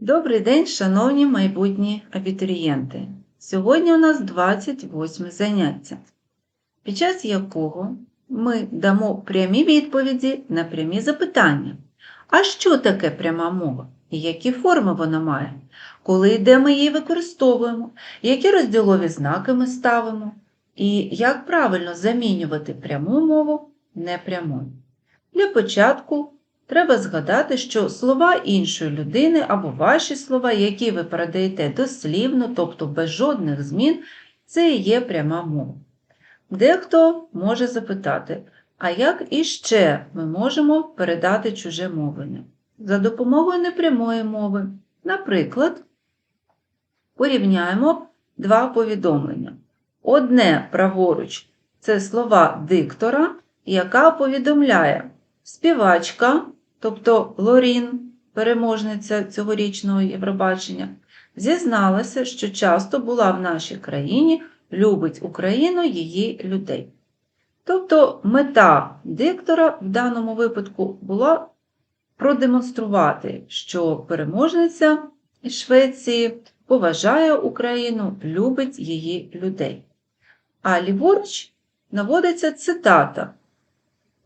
Добрий день, шановні майбутні абітурієнти! Сьогодні у нас 28 заняття, під час якого ми дамо прямі відповіді на прямі запитання. А що таке пряма мова? І які форми вона має? Коли і де ми її використовуємо? Які розділові знаки ми ставимо? І як правильно замінювати пряму мову непрямою? Для початку Треба згадати, що слова іншої людини або ваші слова, які ви передаєте дослівно, тобто без жодних змін, це і є пряма мова. Дехто може запитати, а як іще ми можемо передати чуже мовлення? За допомогою непрямої мови. Наприклад, порівняємо два повідомлення. Одне праворуч це слова диктора, яка повідомляє співачка тобто Лорін, переможниця цьогорічного Євробачення, зізналася, що часто була в нашій країні, любить Україну її людей. Тобто мета диктора в даному випадку була продемонструвати, що переможниця Швеції поважає Україну, любить її людей. А ліворуч наводиться цитата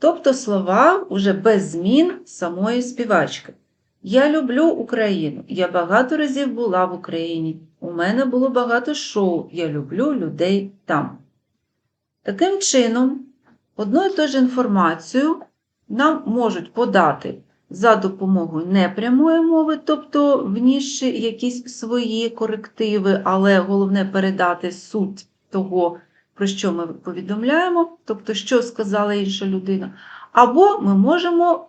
Тобто слова уже без змін самої співачки. Я люблю Україну. Я багато разів була в Україні. У мене було багато шоу. Я люблю людей там. Таким чином, одну і ту ж інформацію нам можуть подати за допомогою непрямої мови, тобто внісши якісь свої корективи, але головне передати суть того про що ми повідомляємо, тобто, що сказала інша людина, або ми можемо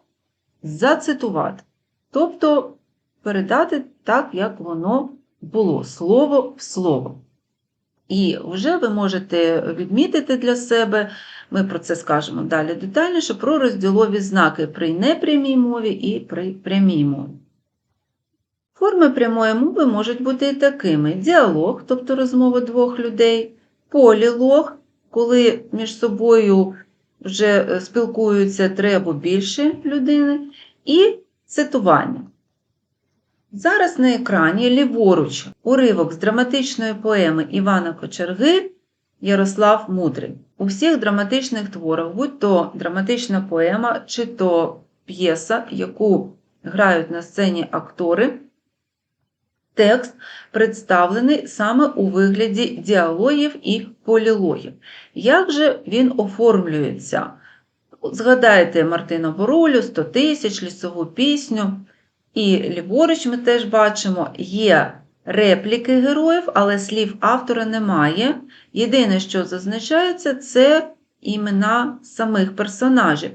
зацитувати, тобто передати так, як воно було, слово в слово. І вже ви можете відмітити для себе, ми про це скажемо далі детальніше, про розділові знаки при непрямій мові і при прямій мові. Форми прямої мови можуть бути і такими: діалог, тобто розмова двох людей, полілог, коли між собою вже е, спілкуються три або більше людини, і цитування. Зараз на екрані ліворуч уривок з драматичної поеми Івана Кочерги Ярослав Мудрий. У всіх драматичних творах, будь то драматична поема, чи то п'єса, яку грають на сцені актори, Текст представлений саме у вигляді діалогів і полілогів. Як же він оформлюється? Згадайте Мартина Боролю, 100 тисяч, лісову пісню. І ліворуч ми теж бачимо, є репліки героїв, але слів автора немає. Єдине, що зазначається, це імена самих персонажів.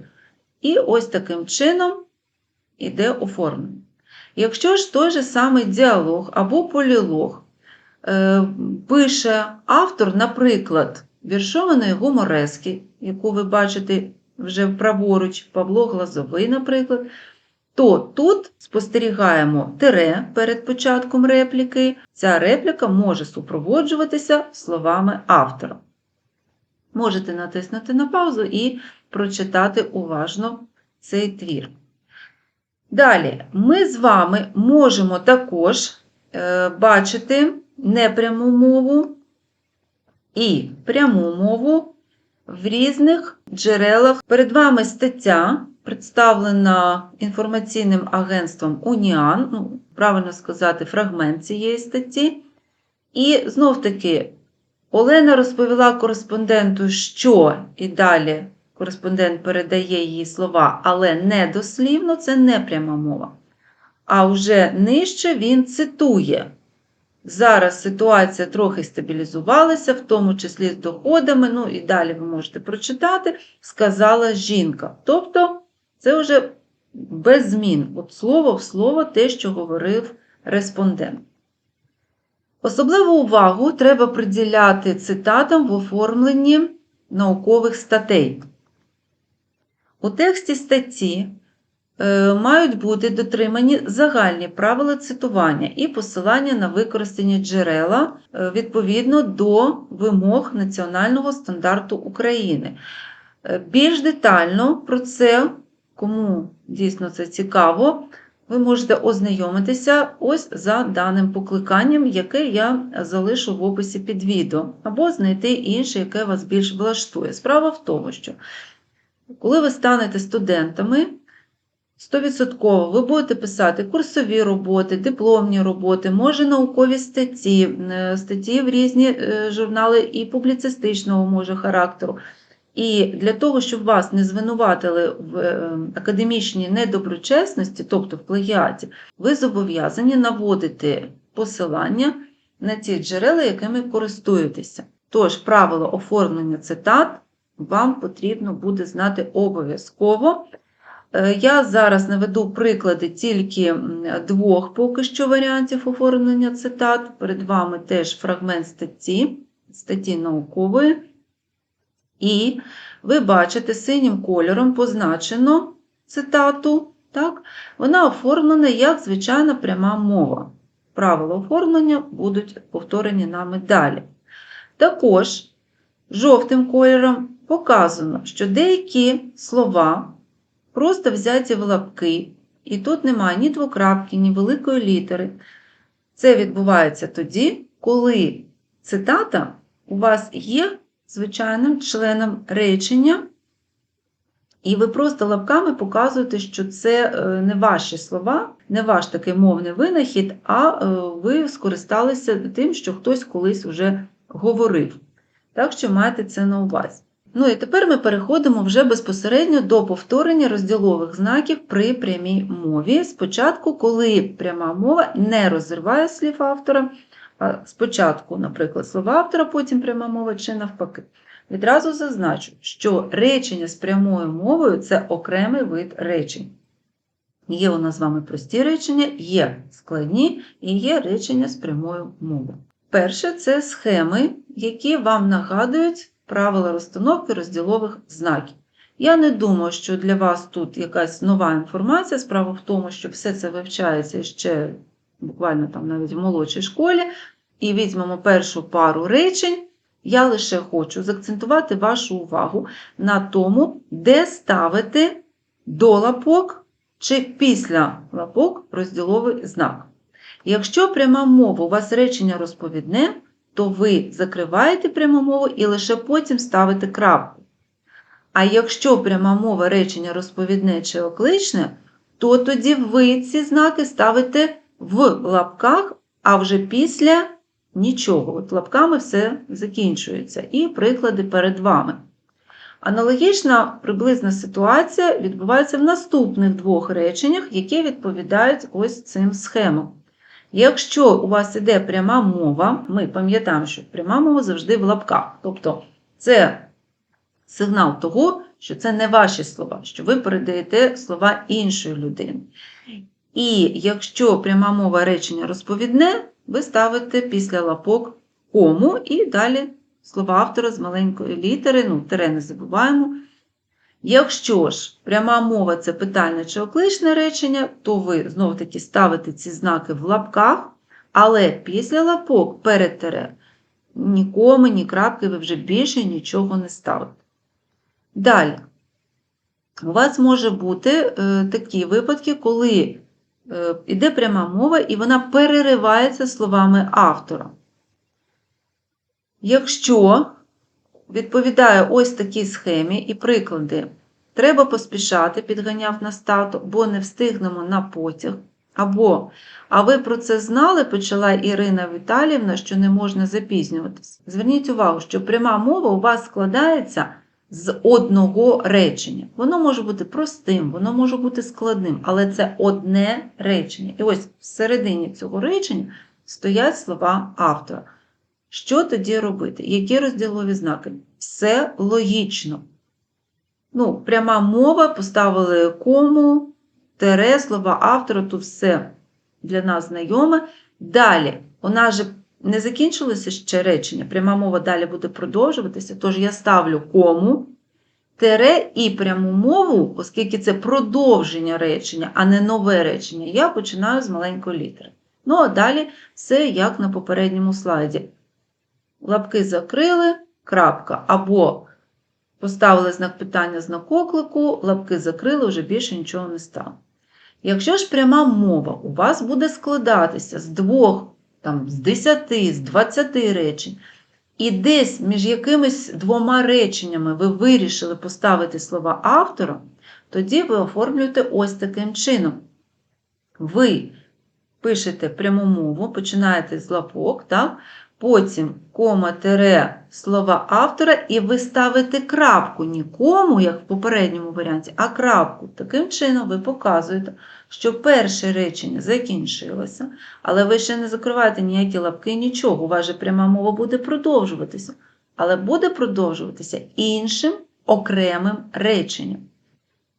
І ось таким чином іде оформлення. Якщо ж той же самий діалог або полілог е, пише автор, наприклад, віршованої гуморески, яку ви бачите вже праворуч, Павло Глазовий, наприклад, то тут спостерігаємо тире перед початком репліки. Ця репліка може супроводжуватися словами автора. Можете натиснути на паузу і прочитати уважно цей твір. Далі, ми з вами можемо також е, бачити непряму мову і пряму мову в різних джерелах. Перед вами стаття, представлена інформаційним агентством Уніан, ну, правильно сказати, фрагмент цієї статті. І знов-таки Олена розповіла кореспонденту, що і далі кореспондент передає її слова, але не дослівно, це не пряма мова. А вже нижче він цитує. Зараз ситуація трохи стабілізувалася, в тому числі з доходами, ну і далі ви можете прочитати, сказала жінка. Тобто, це вже без змін, от слово в слово те, що говорив респондент. Особливу увагу треба приділяти цитатам в оформленні наукових статей. У тексті статті е, мають бути дотримані загальні правила цитування і посилання на використані джерела е, відповідно до вимог Національного стандарту України. Е, більш детально про це, кому дійсно це цікаво, ви можете ознайомитися ось за даним покликанням, яке я залишу в описі під відео, або знайти інше, яке вас більш влаштує. Справа в тому, що коли ви станете студентами, 100% ви будете писати курсові роботи, дипломні роботи, може наукові статті, е, статті в різні е, журнали і публіцистичного може характеру. І для того, щоб вас не звинуватили в е, академічній недоброчесності, тобто в плагіаті, ви зобов'язані наводити посилання на ті джерела, якими користуєтеся. Тож, правило оформлення цитат вам потрібно буде знати обов'язково. Е, Я зараз наведу приклади тільки двох поки що варіантів оформлення цитат. Перед вами теж фрагмент статті, статті наукової. І ви бачите синім кольором позначено цитату. Так? Вона оформлена як звичайна пряма мова. Правила оформлення будуть повторені нами далі. Також жовтим кольором показано, що деякі слова просто взяті в лапки, і тут немає ні двокрапки, ні великої літери. Це відбувається тоді, коли цитата у вас є звичайним членом речення, і ви просто лапками показуєте, що це е, не ваші слова, не ваш такий мовний винахід, а е, ви скористалися тим, що хтось колись вже говорив. Так що маєте це на увазі. Ну і тепер ми переходимо вже безпосередньо до повторення розділових знаків при прямій мові. Спочатку, коли пряма мова не розриває слів автора, а спочатку, наприклад, слова автора, потім пряма мова чи навпаки. Відразу зазначу, що речення з прямою мовою це окремий вид речень. Є у нас з вами прості речення, є складні і є речення з прямою мовою. Перше це схеми, які вам нагадують правила розстановки розділових знаків. Я не думаю, що для вас тут якась нова інформація. Справа в тому, що все це вивчається ще буквально там навіть в молодшій школі. І візьмемо першу пару речень. Я лише хочу заакцентувати вашу увагу на тому, де ставити до лапок чи після лапок розділовий знак. Якщо пряма мова у вас речення розповідне, то ви закриваєте пряму мову і лише потім ставите крапку. А якщо пряма мова речення розповідне чи окличне, то тоді ви ці знаки ставите в лапках, а вже після нічого. От лапками все закінчується. І приклади перед вами. Аналогічна приблизна ситуація відбувається в наступних двох реченнях, які відповідають ось цим схемам. Якщо у вас іде пряма мова, ми пам'ятаємо, що пряма мова завжди в лапках. Тобто це сигнал того, що це не ваші слова, що ви передаєте слова іншої людини. І якщо пряма мова речення розповідне, ви ставите після лапок кому і далі слова автора з маленької літери, ну, тире не забуваємо. Якщо ж пряма мова це питальне чи окличне речення, то ви знову-таки ставите ці знаки в лапках, але після лапок перед тире ні коми, ні крапки ви вже більше нічого не ставите. Далі. У вас може бути е, такі випадки, коли е, йде пряма мова і вона переривається словами автора. Якщо відповідає ось такій схемі і приклади. Треба поспішати, підганяв на стату, бо не встигнемо на потяг. Або, а ви про це знали, почала Ірина Віталівна, що не можна запізнюватись. Зверніть увагу, що пряма мова у вас складається з одного речення. Воно може бути простим, воно може бути складним, але це одне речення. І ось всередині цього речення стоять слова автора. Що тоді робити? Які розділові знаки? Все логічно. Ну, Пряма мова, поставили кому, тере, слова автора, тут все для нас знайоме. Далі, у нас же не закінчилося ще речення, пряма мова далі буде продовжуватися, тож я ставлю кому, тере і пряму мову, оскільки це продовження речення, а не нове речення, я починаю з маленької літери. Ну, а далі все як на попередньому слайді. Лапки закрили, крапка. Або поставили знак питання, знак оклику, лапки закрили, вже більше нічого не стало. Якщо ж пряма мова у вас буде складатися з двох, там, з 10, з 20 речень, і десь між якимись двома реченнями ви вирішили поставити слова автора, тоді ви оформлюєте ось таким чином. Ви пишете пряму мову, починаєте з лапок, так? Потім кома тире слова автора, і ви ставите крапку, не кому, як в попередньому варіанті, а крапку. Таким чином ви показуєте, що перше речення закінчилося, але ви ще не закриваєте ніякі лапки, нічого. У вас же пряма мова буде продовжуватися, але буде продовжуватися іншим окремим реченням.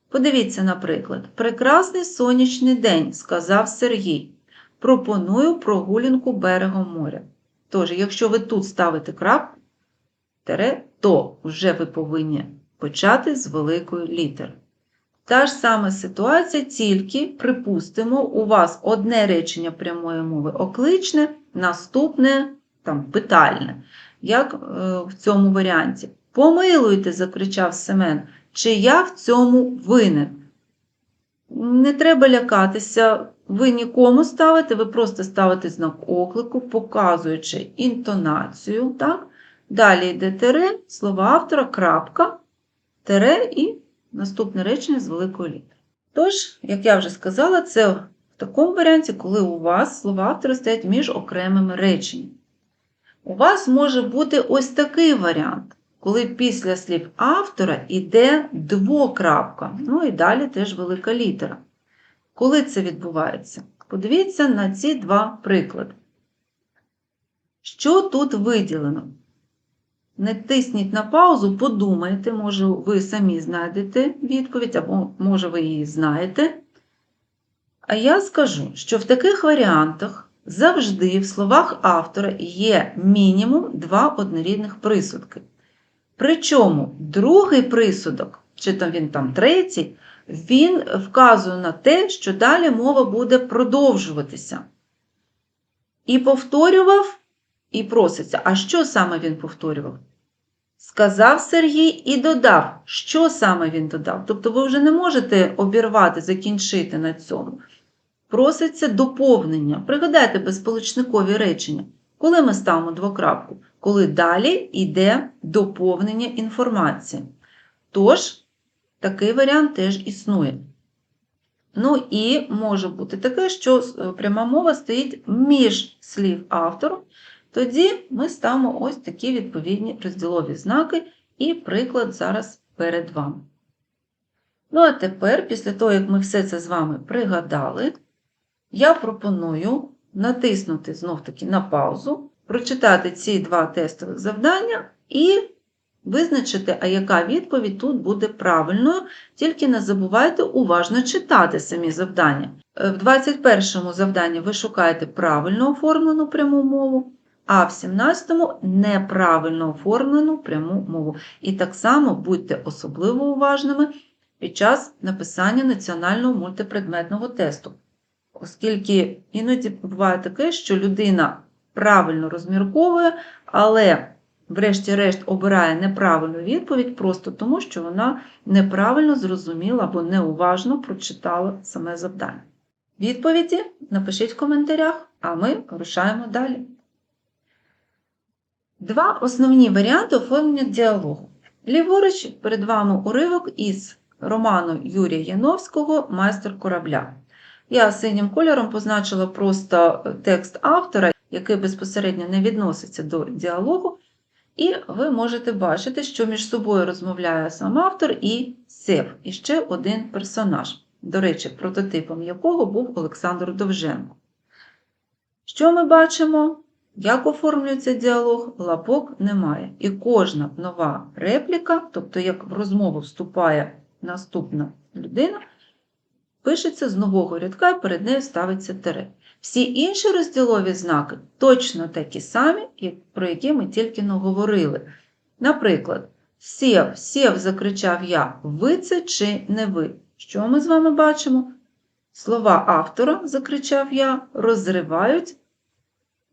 Подивіться, наприклад, прекрасний сонячний день, сказав Сергій. Пропоную прогулянку берегом моря. Тож, якщо ви тут ставите крапку, тере, то вже ви повинні почати з великої літери. Та ж сама ситуація, тільки, припустимо, у вас одне речення прямої мови окличне, наступне там, питальне, як е, в цьому варіанті. Помилуйте, закричав Семен, чи я в цьому винен. Не треба лякатися, ви нікому ставите, ви просто ставите знак оклику, показуючи інтонацію. Так? Далі йде тире, слово автора, крапка, тире і наступне речення з великої літери. Тож, як я вже сказала, це в такому варіанті, коли у вас слова автора стоять між окремими реченнями. У вас може бути ось такий варіант, коли після слів автора йде двокрапка, ну і далі теж велика літера. Коли це відбувається? Подивіться на ці два приклади. Що тут виділено? Не тисніть на паузу, подумайте, може, ви самі знайдете відповідь, або може ви її знаєте. А я скажу, що в таких варіантах завжди в словах автора є мінімум два однорідних присудки. Причому другий присудок, чи там він там третій, він вказує на те, що далі мова буде продовжуватися. І повторював, і проситься. А що саме він повторював? Сказав Сергій і додав, що саме він додав. Тобто ви вже не можете обірвати, закінчити на цьому. Проситься доповнення. Пригадайте безполучникові речення. Коли ми ставимо двокрапку? Коли далі йде доповнення інформації. Тож, такий варіант теж існує. Ну і може бути таке, що пряма мова стоїть між слів автору. Тоді ми ставимо ось такі відповідні розділові знаки, і приклад зараз перед вами. Ну, а тепер, після того, як ми все це з вами пригадали, я пропоную натиснути знов-таки на паузу, прочитати ці два тестових завдання і визначити, а яка відповідь тут буде правильною, тільки не забувайте уважно читати самі завдання. В 21 завданні ви шукаєте правильно оформлену пряму мову, а в 17-му неправильно оформлену пряму мову. І так само будьте особливо уважними під час написання національного мультипредметного тесту. Оскільки іноді буває таке, що людина правильно розмірковує, але, врешті-решт, обирає неправильну відповідь просто тому, що вона неправильно зрозуміла або неуважно прочитала саме завдання. Відповіді напишіть в коментарях, а ми рушаємо далі. Два основні варіанти оформлення діалогу. Ліворуч перед вами уривок із роману Юрія Яновського Майстер корабля. Я синім кольором позначила просто текст автора, який безпосередньо не відноситься до діалогу, і ви можете бачити, що між собою розмовляє сам автор і Сев, і ще один персонаж, до речі, прототипом якого був Олександр Довженко. Що ми бачимо? Як оформлюється діалог, лапок немає. І кожна нова репліка, тобто як в розмову вступає наступна людина, пишеться з нового рядка і перед нею ставиться тире. Всі інші розділові знаки точно такі самі, про які ми тільки не говорили. Наприклад, сів, сів, закричав я, ви це чи не ви? Що ми з вами бачимо? Слова автора, закричав я, розривають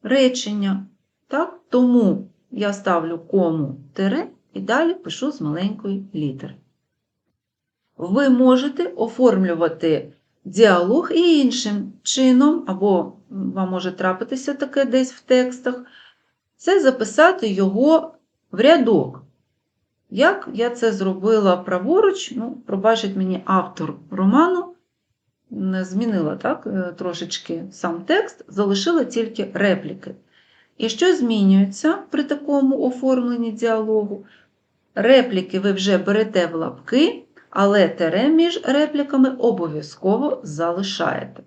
речення. Так? Тому я ставлю кому тире і далі пишу з маленької літери. Ви можете оформлювати діалог і іншим чином, або вам може трапитися таке десь в текстах, це записати його в рядок. Як я це зробила праворуч, ну, пробачить мені автор роману, не змінила так, е, трошечки сам текст, залишила тільки репліки. І що змінюється при такому оформленні діалогу? Репліки ви вже берете в лапки, але тере між репліками обов'язково залишаєте.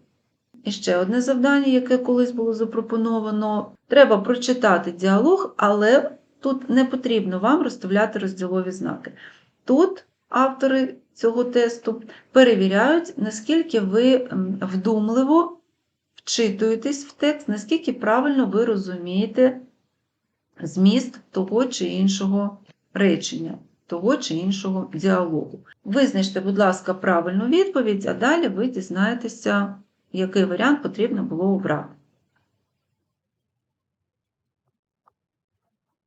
І ще одне завдання, яке колись було запропоновано. Треба прочитати діалог, але тут не потрібно вам розставляти розділові знаки. Тут автори цього тесту перевіряють, наскільки ви вдумливо вчитуєтесь в текст, наскільки правильно ви розумієте зміст того чи іншого речення, того чи іншого діалогу. Визначте, будь ласка, правильну відповідь, а далі ви дізнаєтеся, який варіант потрібно було обрати.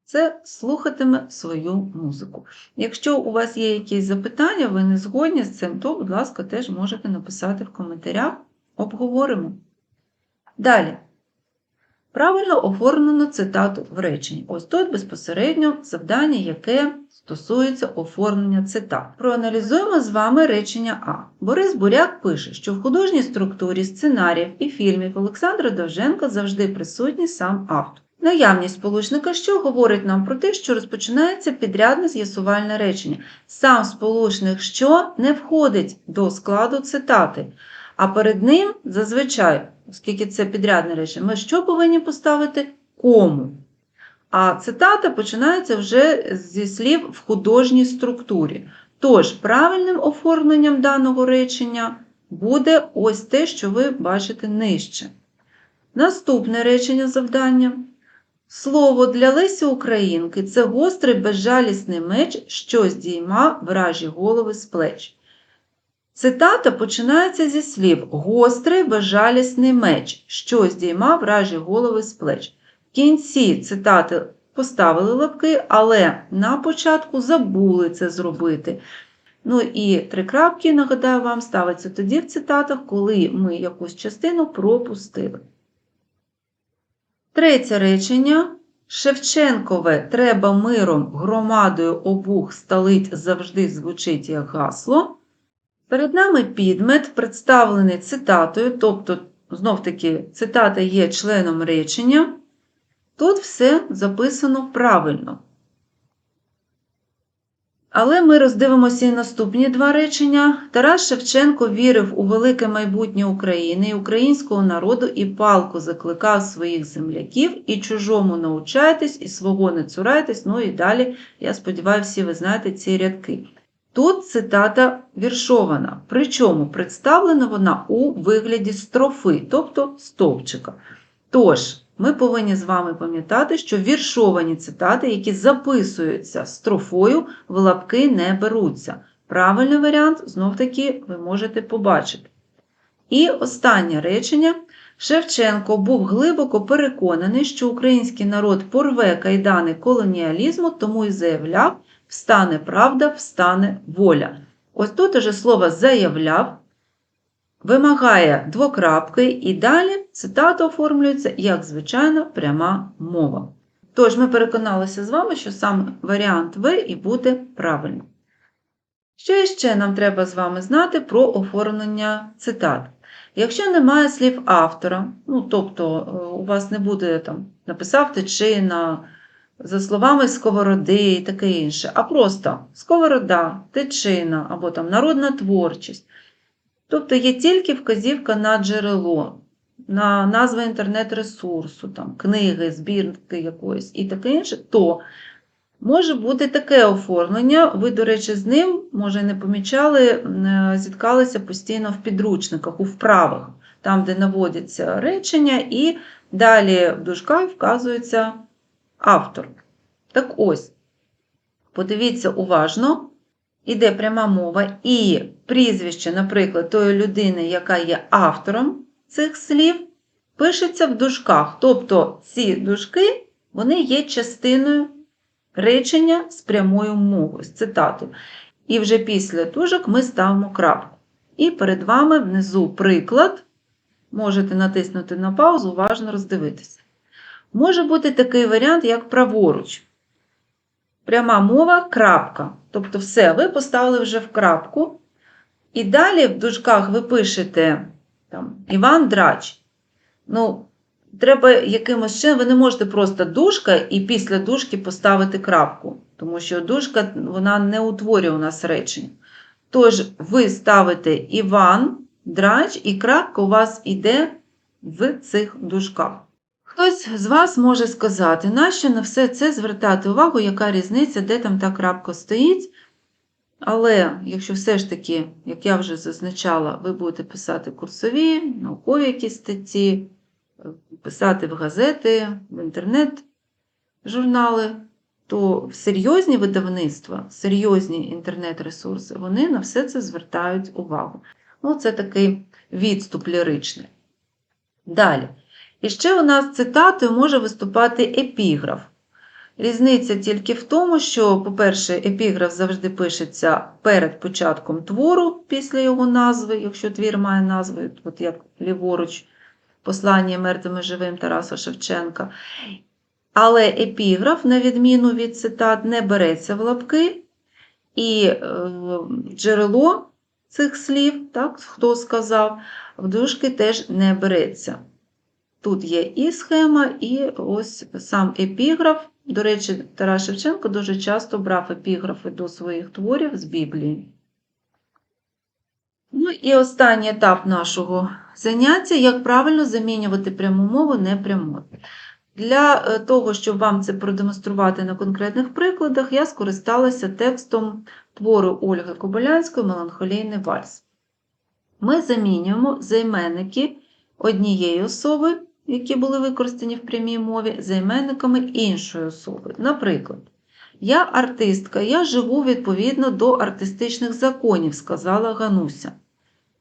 Це слухатиме свою музику. Якщо у вас є якісь запитання, ви не згодні з цим, то, будь ласка, теж можете написати в коментарях, обговоримо. Далі. Правильно оформлено цитату в реченні. Ось тут безпосередньо завдання, яке стосується оформлення цитат. Проаналізуємо з вами речення А. Борис Буряк пише, що в художній структурі сценаріїв і фільмів Олександра Довженка завжди присутній сам автор. Наявність сполучника що говорить нам про те, що розпочинається підрядне з'ясувальне речення. Сам сполучник що не входить до складу цитати, а перед ним зазвичай, оскільки це підрядне речення, ми що повинні поставити кому. А цитата починається вже зі слів в художній структурі. Тож, правильним оформленням даного речення буде ось те, що ви бачите нижче. Наступне речення завдання. Слово для Лесі Українки це гострий безжалісний меч, що здійма вражі голови з плеч. Цитата починається зі слів гострий безжалісний меч, що здійма вражі голови з плеч. В кінці цитати поставили лапки, але на початку забули це зробити. Ну і три крапки, нагадаю вам, ставиться тоді в цитатах, коли ми якусь частину пропустили. Третє речення. Шевченкове треба миром громадою обух столить завжди звучить як гасло. Перед нами підмет, представлений цитатою, тобто, знов-таки, цитата є членом речення. Тут все записано правильно. Але ми роздивимося і наступні два речення. Тарас Шевченко вірив у велике майбутнє України і українського народу і палко закликав своїх земляків і чужому научайтесь, і свого не цурайтесь. Ну і далі, я сподіваюся, всі ви знаєте ці рядки. Тут цитата віршована, причому представлена вона у вигляді строфи, тобто стовпчика. Тож, ми повинні з вами пам'ятати, що віршовані цитати, які записуються строфою, в лапки не беруться. Правильний варіант, знов-таки, ви можете побачити. І останнє речення. Шевченко був глибоко переконаний, що український народ порве кайдани колоніалізму, тому й заявляв, встане правда, встане воля. Ось тут уже слово заявляв вимагає двокрапки, і далі цитата оформлюється як звичайна пряма мова. Тож ми переконалися з вами, що сам варіант В і буде правильним. Що ще нам треба з вами знати про оформлення цитат? Якщо немає слів автора, ну тобто е, у вас не буде там написав тичина, за словами сковороди і таке інше, а просто сковорода, тичина або там народна творчість. Тобто є тільки вказівка на джерело, на назва інтернет-ресурсу, там, книги, збірки якоїсь і таке інше, то може бути таке оформлення. Ви, до речі, з ним, може, не помічали, е, зіткалися постійно в підручниках, у вправах, там, де наводяться речення, і далі в дужках вказується автор. Так ось, подивіться уважно. Іде пряма мова, і прізвище, наприклад, тої людини, яка є автором цих слів, пишеться в дужках. Тобто ці дужки вони є частиною речення з прямою мовою, з цитатою. І вже після дужок ми ставимо крапку. І перед вами внизу приклад. Можете натиснути на паузу, уважно роздивитися. Може бути такий варіант, як праворуч. Пряма мова, крапка. Тобто, все, ви поставили вже в крапку. І далі в дужках ви пишете там, Іван Драч. Ну, треба якимось чином, ви не можете просто дужка і після дужки поставити крапку, тому що дужка вона не утворює у нас речення. Тож, ви ставите Іван, Драч, і крапка у вас іде в цих дужках. Хтось з вас може сказати, нащо на все це звертати увагу, яка різниця, де там та крапка стоїть. Але якщо все ж таки, як я вже зазначала, ви будете писати курсові, наукові якісь статті, писати в газети, в інтернет-журнали, то серйозні видавництва, серйозні інтернет-ресурси, вони на все це звертають увагу. Ну, це такий відступ ліричний. Далі. І ще у нас цитатою може виступати епіграф. Різниця тільки в тому, що, по-перше, епіграф завжди пишеться перед початком твору після його назви, якщо твір має назву, от як ліворуч, послання мертвим і живим Тараса Шевченка. Але епіграф, на відміну від цитат, не береться в лапки, і е, джерело цих слів, так, хто сказав, в дужки теж не береться. Тут є і схема, і ось сам епіграф. До речі, Тарас Шевченко дуже часто брав епіграфи до своїх творів з Біблії. Ну і останній етап нашого заняття як правильно замінювати пряму мову непрямою. Для е, того, щоб вам це продемонструвати на конкретних прикладах, я скористалася текстом твору Ольги Кобилянської Меланхолійний вальс. Ми замінюємо займенники однієї особи, які були використані в прямій мові, займенниками іншої особи. Наприклад, я артистка, я живу відповідно до артистичних законів, сказала Гануся.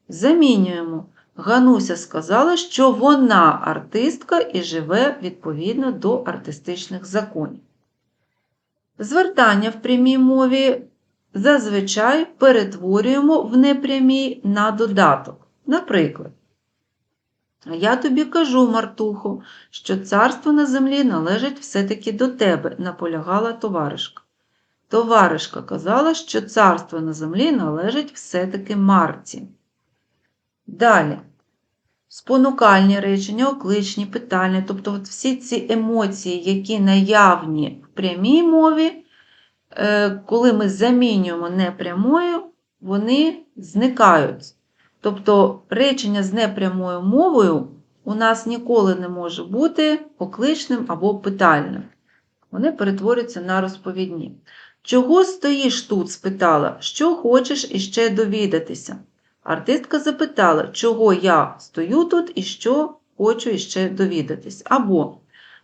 Замінюємо. Гануся сказала, що вона артистка і живе відповідно до артистичних законів. Звертання в прямій мові зазвичай перетворюємо в непрямій на додаток. Наприклад, я тобі кажу, Мартухо, що царство на землі належить все-таки до тебе, наполягала товаришка. Товаришка казала, що царство на землі належить все-таки Марці. Далі. Спонукальні речення, окличні, питальні, тобто от всі ці емоції, які наявні в прямій мові, е, коли ми замінюємо непрямою, вони зникають. Тобто речення з непрямою мовою у нас ніколи не може бути окличним або питальним. Вони перетворюються на розповідні. Чого стоїш тут? спитала, що хочеш іще довідатися. Артистка запитала, чого я стою тут і що хочу іще довідатись. Або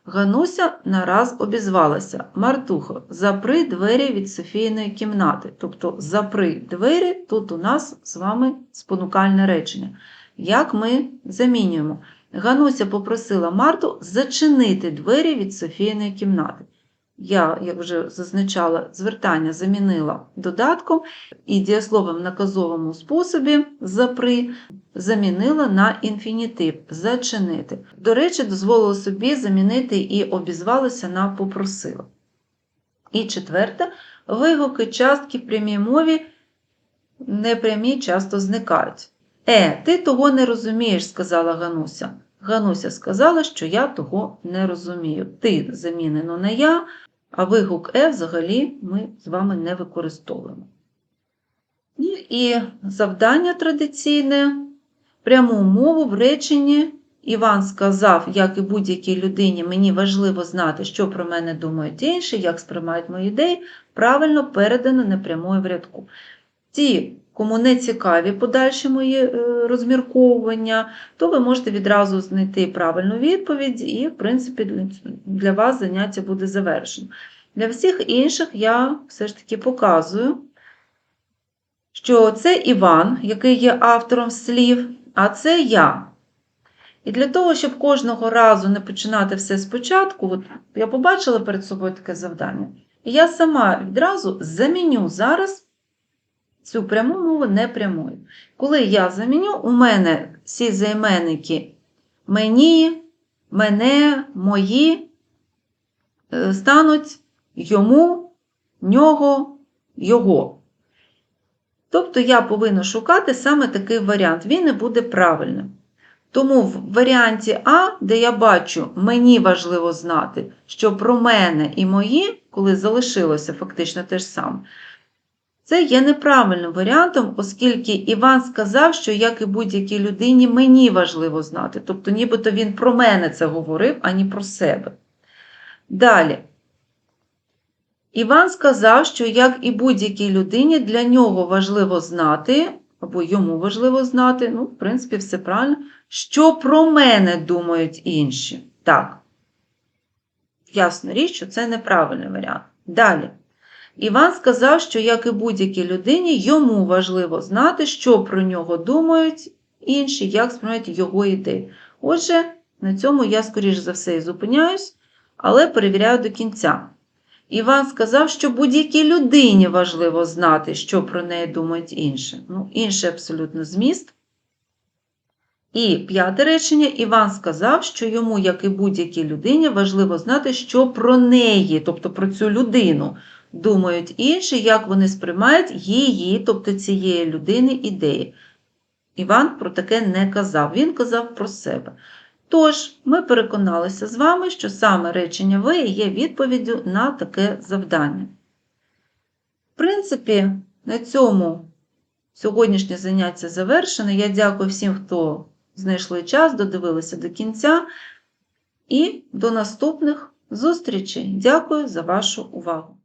Гануся нараз обізвалася. Мартухо, запри двері від Софійної кімнати. Тобто запри двері, тут у нас з вами спонукальне речення. Як ми замінюємо? Гануся попросила Марту зачинити двері від Софійної кімнати. Я, як вже зазначала, звертання замінила додатком і дієсловом в наказовому способі запри замінила на інфінітив зачинити. До речі, дозволила собі замінити і обізвалася на попросила. І четверте, вигуки частки в прямій мові непрямі часто зникають. Е, ти того не розумієш, сказала Гануся. Гануся сказала, що я того не розумію. Ти замінено на я, а вигук Е взагалі ми з вами не використовуємо. Ну і завдання традиційне. Пряму мову в реченні Іван сказав, як і будь-якій людині, мені важливо знати, що про мене думають інші, як сприймають мої ідеї, правильно передано непрямою в рядку. Ті, кому не цікаві подальші мої е, розмірковування, то ви можете відразу знайти правильну відповідь, і, в принципі, для вас заняття буде завершено. Для всіх інших я все ж таки показую, що це Іван, який є автором слів, а це я. І для того, щоб кожного разу не починати все спочатку, от я побачила перед собою таке завдання, і я сама відразу заміню зараз цю пряму мову непрямою. Коли я заміню, у мене всі займенники мені, мене, мої е, стануть йому, нього, його. Тобто я повинна шукати саме такий варіант, він не буде правильним. Тому в варіанті А, де я бачу, мені важливо знати, що про мене і мої, коли залишилося фактично те ж саме, це є неправильним варіантом, оскільки Іван сказав, що як і будь-якій людині, мені важливо знати. Тобто, нібито він про мене це говорив, а не про себе. Далі. Іван сказав, що як і будь-якій людині, для нього важливо знати, або йому важливо знати, ну, в принципі, все правильно, що про мене думають інші. Так. Ясна річ, що це неправильний варіант. Далі. Іван сказав, що, як і будь-якій людині, йому важливо знати, що про нього думають інші, як сприймають його ідеї. Отже, на цьому я, скоріш за все, і зупиняюсь, але перевіряю до кінця. Іван сказав, що будь-якій людині важливо знати, що про неї думають інші. Ну, інший абсолютно зміст. І п'яте речення Іван сказав, що йому, як і будь-якій людині, важливо знати, що про неї, тобто про цю людину, думають інші, як вони сприймають її, тобто цієї людини, ідеї. Іван про таке не казав, він казав про себе. Тож, ми переконалися з вами, що саме речення ви є відповіддю на таке завдання. В принципі, на цьому сьогоднішнє заняття завершене. Я дякую всім, хто знайшли час, додивилися до кінця. І до наступних зустрічей. Дякую за вашу увагу!